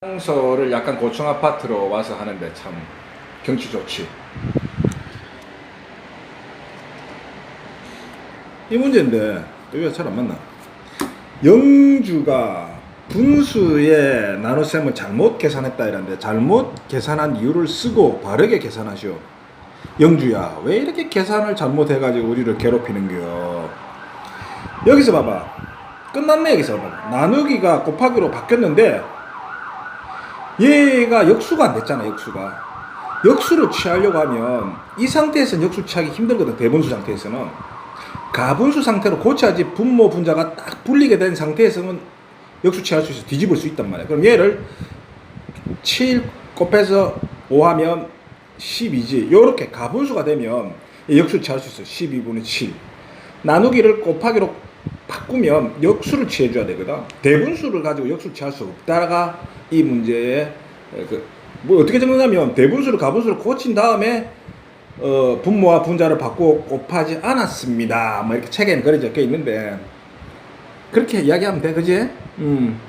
청소를 약간 고층 아파트로 와서 하는데 참 경치 좋지. 이 문제인데 여기가 잘 안 맞나? 영주가 분수의 나눗셈을 잘못 계산했다 이랬는데 잘못 계산한 이유를 쓰고 바르게 계산하시오. 영주야 왜 이렇게 계산을 잘못해가지고 우리를 괴롭히는겨? 여기서 봐봐. 끝났네 여기서 봐봐. 나누기가 곱하기로 바뀌었는데 얘가 역수가 안 됐잖아 역수가. 역수를 취하려고 하면 이 상태에서는 역수 취하기 힘들거든 대분수 상태에서는. 가분수 상태로 고쳐야지 분모 분자가 딱 분리게 된 상태에서는 역수 취할 수 있어 뒤집을 수 있단 말이야. 그럼 얘를 7 곱해서 5 하면 12지. 요렇게 가분수가 되면 역수 취할 수 있어 12분의 7 나누기를 곱하기로 바꾸면 역수를 취해줘야 되거든 대분수를 가지고 역수를 취할 수 없다가 이 문제의 그 뭐 어떻게 적느냐면 대분수를 가분수로 고친 다음에 어, 분모와 분자를 바꾸고 곱하지 않았습니다. 뭐 이렇게 책에는 그래 적혀 있는데 그렇게 이야기하면 돼, 그지? 음.